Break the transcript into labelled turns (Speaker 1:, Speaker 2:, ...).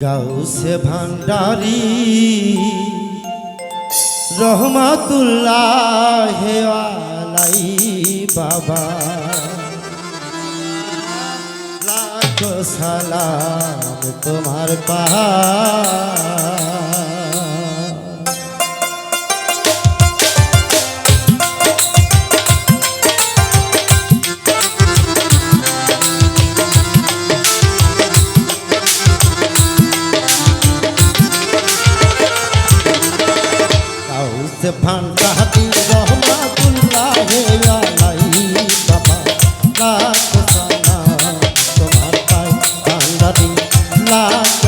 Speaker 1: গাউসে ভান্ডারি রহমাতুল্লাহ আলাই বাবা। লাখ সালাম তোমার ফান কাহাতি রহমাতুল্লাহ আলাই বাবা লাখ সানা তোমার পাই কান্দারি লাখ